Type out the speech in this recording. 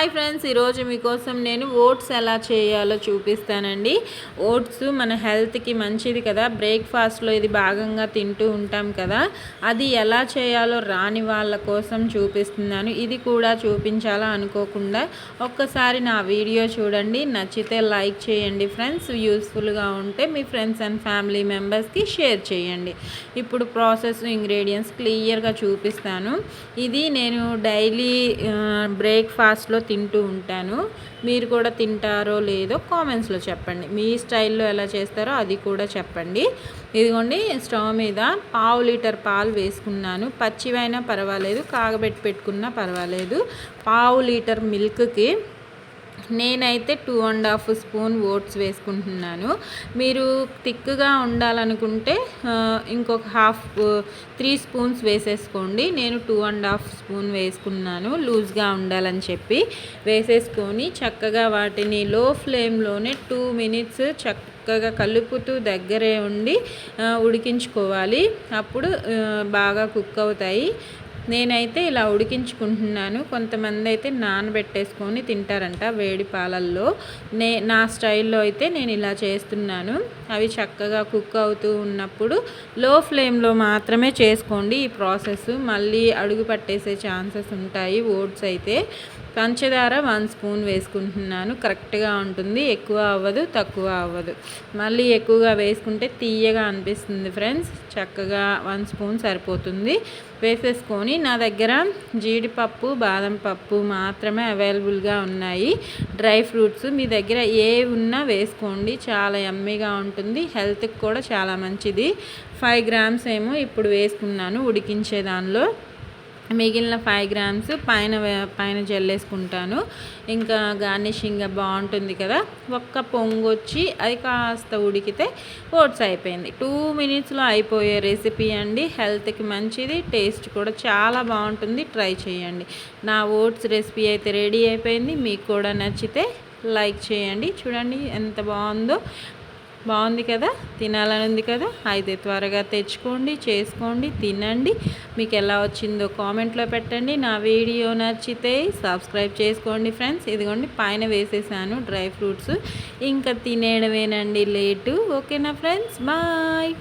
Hi friends ఈరోజు మీకోసం నేను ఓట్స్ ఎలా చేయాలో చూపిస్తానండి. ఓట్స్ మన హెల్త్కి మంచిది కదా. బ్రేక్ఫాస్ట్లో ఇది భాగంగా తింటూ ఉంటాం కదా. అది ఎలా చేయాలో రాని వాళ్ళ కోసం చూపిస్తున్నాను. ఇది కూడా చూపించాలా అనుకోకుండా ఒక్కసారి నా వీడియో చూడండి. నచ్చితే లైక్ చేయండి ఫ్రెండ్స్. యూస్ఫుల్గా ఉంటే మీ ఫ్రెండ్స్ అండ్ ఫ్యామిలీ మెంబర్స్కి షేర్ చేయండి. ఇప్పుడు ప్రాసెస్ ఇంగ్రీడియంట్స్ క్లియర్గా చూపిస్తాను. ఇది నేను డైలీ బ్రేక్ఫాస్ట్లో తింటూ ఉంటాను. మీరు కూడా తింటారో లేదో కామెంట్స్లో చెప్పండి. మీ స్టైల్లో ఎలా చేస్తారో అది కూడా చెప్పండి. ఇదిగోండి స్టవ్ మీద పావు లీటర్ పాలు వేసుకున్నాను. పచ్చివైనా పర్వాలేదు కాగబెట్టి పెట్టుకున్నా పర్వాలేదు. పావు లీటర్ మిల్క్కి నేనైతే two and half spoon oats వేసుకుంటున్నాను. మీరు థిక్గా ఉండాలనుకుంటే ఇంకొక హాఫ్ త్రీ స్పూన్స్ వేసేసుకోండి. నేను టూ అండ్ హాఫ్ స్పూన్ వేసుకున్నాను లూజ్గా ఉండాలని చెప్పి. వేసేసుకొని చక్కగా వాటిని లో ఫ్లేమ్లోనే టూ మినిట్స్ చక్కగా కలుపుతూ దగ్గరే ఉండి ఉడికించుకోవాలి. అప్పుడు బాగా కుక్ అవుతాయి. నేనైతే ఇలా ఉడికించుకుంటున్నాను. కొంతమంది అయితే నానబెట్టేసుకొని తింటారంట వేడి పాలల్లో. నే నా స్టైల్లో అయితే నేను ఇలా చేస్తున్నాను. అవి చక్కగా కుక్ అవుతూ ఉన్నప్పుడు లో ఫ్లేమ్లో మాత్రమే చేసుకోండి ఈ ప్రాసెస్. మళ్ళీ అడుగు పట్టేసే ఛాన్సెస్ ఉంటాయి. ఓట్స్ అయితే పంచదార వన్ స్పూన్ వేసుకుంటున్నాను. కరెక్ట్గా ఉంటుంది. ఎక్కువ అవ్వదు తక్కువ అవ్వదు. మళ్ళీ ఎక్కువగా వేసుకుంటే తీయగా అనిపిస్తుంది ఫ్రెండ్స్. చక్కగా వన్ స్పూన్ సరిపోతుంది. వేసేసుకొని నా దగ్గర జీడిపప్పు బాదం పప్పు మాత్రమే అవైలబుల్గా ఉన్నాయి. డ్రై ఫ్రూట్స్ మీ దగ్గర ఏ ఉన్నా వేసుకోండి. చాలా ఎమ్మీగా ఉంటుంది. హెల్త్కి కూడా చాలా మంచిది. ఫైవ్ గ్రామ్స్ ఏమో ఇప్పుడు వేసుకున్నాను ఉడికించే దానిలో. మిగిలిన ఫైవ్ గ్రామ్స్ పైన పైన జల్లేసుకుంటాను ఇంకా గార్నిషింగ్ బాగుంటుంది కదా. ఒక్క పొంగు వచ్చి అది కాస్త ఉడికితే ఓట్స్ అయిపోయింది. టూ మినిట్స్లో అయిపోయే రెసిపీ అండి. హెల్త్కి మంచిది టేస్ట్ కూడా చాలా బాగుంటుంది. ట్రై చేయండి. నా ఓట్స్ రెసిపీ అయితే రెడీ అయిపోయింది. మీకు కూడా నచ్చితే లైక్ చేయండి. చూడండి ఎంత బాగుందో. బాగుంది కదా? తినాలని ఉంది కదా? అయితే త్వరగా తెచ్చుకోండి చేసుకోండి తినండి. మీకు ఎలా వచ్చిందో కామెంట్లో పెట్టండి. నా వీడియో నచ్చితే సబ్స్క్రైబ్ చేసుకోండి ఫ్రెండ్స్. ఇదిగోండి పైన వేసేసాను డ్రై ఫ్రూట్స్. ఇంకా తినేయడమేనండి లేటు. ఓకేనా ఫ్రెండ్స్? బాయ్.